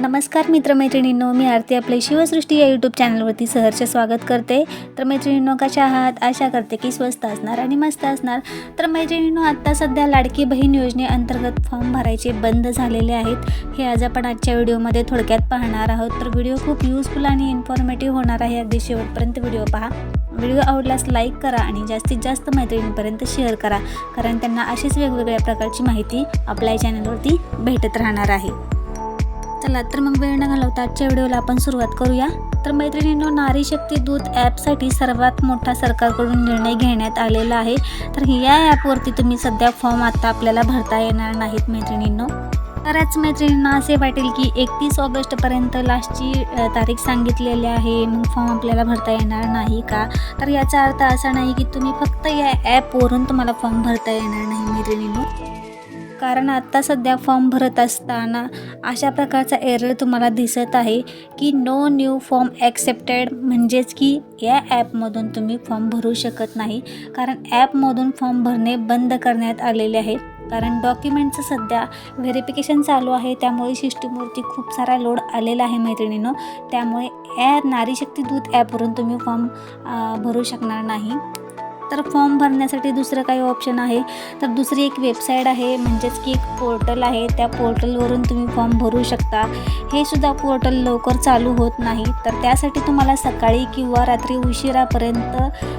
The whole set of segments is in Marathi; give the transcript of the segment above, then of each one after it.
नमस्कार मित्रमैत्रिणींनो मी आरती आपले शिवसृष्टी या यूट्यूब चॅनलवरती सहर्ष स्वागत करते. तर मैत्रिणींनो कशा आहात? आशा करते की स्वस्त असणार आणि मस्त असणार. तर मैत्रिणींनो आत्ता सध्या लाडकी बहीण योजनेअंतर्गत फॉर्म भरायचे बंद झालेले आहेत. हे आज आपण आजच्या व्हिडिओमध्ये थोडक्यात पाहणार आहोत. तर व्हिडिओ खूप यूजफुल आणि इन्फॉर्मेटिव्ह होणार आहे. अगदी शेवटपर्यंत व्हिडिओ पहा. व्हिडिओ आवडल्यास लाईक करा आणि जास्तीत जास्त मैत्रिणींपर्यंत शेअर करा. कारण त्यांना अशीच वेगवेगळ्या प्रकारची माहिती आपल्या चॅनलवरती भेटत राहणार आहे. चला तर मग वेळ न घालवता आजच्या व्हिडिओला आपण सुरुवात करूया. तर मैत्रिणींनो नारी शक्ती दूत ॲपसाठी सर्वात मोठा सरकारकडून निर्णय घेण्यात आलेला आहे. तर या ॲपवरती तुम्ही सध्या फॉर्म आता आपल्याला भरता येणार नाहीत मैत्रिणींनो. बऱ्याच मैत्रिणींना असे वाटेल की एकतीस ऑगस्टपर्यंत लास्टची तारीख सांगितलेली आहे मग फॉर्म आपल्याला भरता येणार नाही का? तर याचा अर्थ असा नाही की तुम्ही फक्त या ॲपवरून तुम्हाला फॉर्म भरता येणार नाही मैत्रिणींनो. कारण आत्ता सध्या फॉर्म भरत असताना अशा प्रकारचा एरर तुम्हाला दिसत आहे की नो न्यू फॉर्म ॲक्सेप्टेड म्हणजेच की या ॲपमधून तुम्ही फॉर्म भरू शकत नाही. कारण ॲपमधून फॉर्म भरणे बंद करण्यात आलेले आहे. कारण डॉक्युमेंटचं सध्या व्हेरिफिकेशन चालू आहे. त्यामुळे सिस्टमवरती खूप सारा लोड आलेला आहे मैत्रिणीनं. त्यामुळे या नारीशक्ती दूत ॲपवरून तुम्ही फॉर्म भरू शकणार नाही. तर फॉर्म भरण्यासाठी दुसरं काही ऑप्शन आहे. तर दुसरी एक वेबसाईट आहे म्हणजेच की एक पोर्टल आहे. त्या पोर्टलवरून तुम्ही फॉर्म भरू शकता. हे सुद्धा पोर्टल लवकर चालू होत नाही. तर त्यासाठी तुम्हाला सकाळी किंवा रात्री उशिरापर्यंत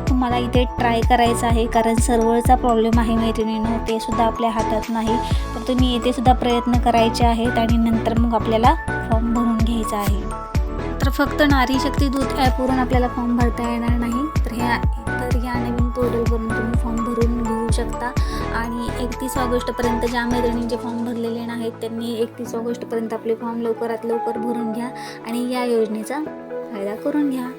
तुम्हाला इथे ट्राय करायचं आहे. कारण सर्व्हरचा प्रॉब्लेम आहे मैत्रिणीनं ते सुद्धा आपल्या हातात नाही. तर तुम्ही येथे सुद्धा प्रयत्न करायचे आहेत आणि नंतर मग आपल्याला फॉर्म भरून घ्यायचा आहे. तर फक्त नारी शक्ती दूत ॲपवरून आपल्याला फॉर्म भरता येणार नाही. तर ह्या या नवीन पोर्टलवरून तुम्ही फॉर्म भरून घेऊ शकता. आणि एकतीस ऑगस्टपर्यंत ज्या मैत्रिणींचे फॉर्म भरलेले नाहीत त्यांनी एकतीस ऑगस्टपर्यंत आपले फॉर्म लवकरात लवकर भरून घ्या आणि या योजनेचा फायदा करून घ्या.